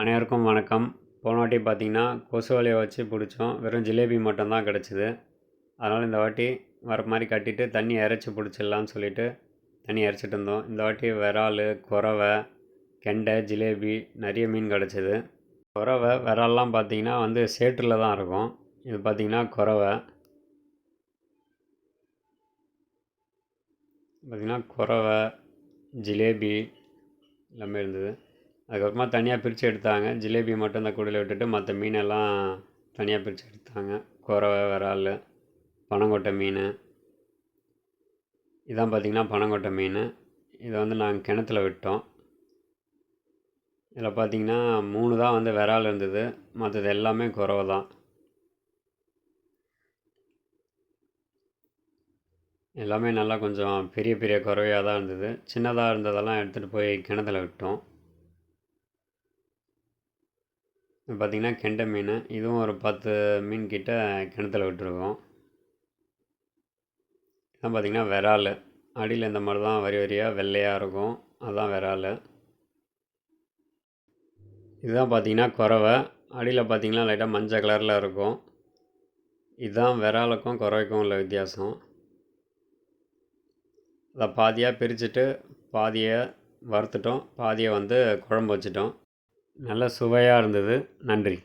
அனைவருக்கும் வணக்கம். போன வாட்டி பார்த்தீங்கன்னா கொசு வலையை வச்சு பிடிச்சோம். வெறும் ஜிலேபி மட்டும்தான் கிடச்சிது. அதனால் இந்த வாட்டி வர மாதிரி கட்டிட்டு தண்ணி இறைச்சி பிடிச்சிடலான்னு சொல்லிட்டு தண்ணி இறைச்சிட்டு இருந்தோம். இந்த வாட்டி விரால் குறவை கெண்டை ஜிலேபி நிறைய மீன் கிடச்சிது. குறவை விரால்லாம் பார்த்திங்கன்னா வந்து சேற்றில் தான் இருக்கும். இது பார்த்தீங்கன்னா குறவை. பார்த்திங்கன்னா குறவை ஜிலேபி எல்லாமே இருந்தது. அதுக்கப்புறமா தனியாக பிரித்து எடுத்தாங்க. ஜிலேபி மட்டும் அந்த கூடையில் விட்டுட்டு மற்ற மீனெல்லாம் தனியாக பிரித்து எடுத்தாங்க. குறவை விரால் பனங்கொட்டை மீன். இதான் பார்த்திங்கன்னா பனங்கொட்டை மீன். இதை வந்து நாங்கள் கிணத்துல விட்டோம். இதில் பார்த்திங்கன்னா மூணு தான் வந்து விரால் இருந்தது. மற்றது எல்லாமே குறவை தான். எல்லாமே நல்லா கொஞ்சம் பெரிய பெரிய குறவையாக தான் இருந்தது. சின்னதாக இருந்ததெல்லாம் எடுத்துகிட்டு போய் கிணத்துல விட்டோம் இது பார்த்திங்கன்னா கெண்டை மீன். இதுவும் ஒரு பத்து மீன் கிட்ட கிணத்துல விட்டுருக்கோம். இதான் பார்த்திங்கன்னா விரால் அடியில் இந்த மாதிரி தான் வரி வரியாக வெள்ளையாக இருக்கும். அதுதான் விரால் இதுதான் பார்த்திங்கன்னா குறவை. அடியில் பார்த்திங்கன்னா லைட்டாக மஞ்சள் கலரில் இருக்கும். இதுதான் விராலுக்கும் குறவைக்கும் உள்ள வித்தியாசம். அதை பாதியாக பிரிச்சுட்டு பாதியை வறுத்துட்டோம். பாதியை வந்து குழம்பு வச்சுட்டோம். நல்ல சுவையாக இருந்தது. நன்றி.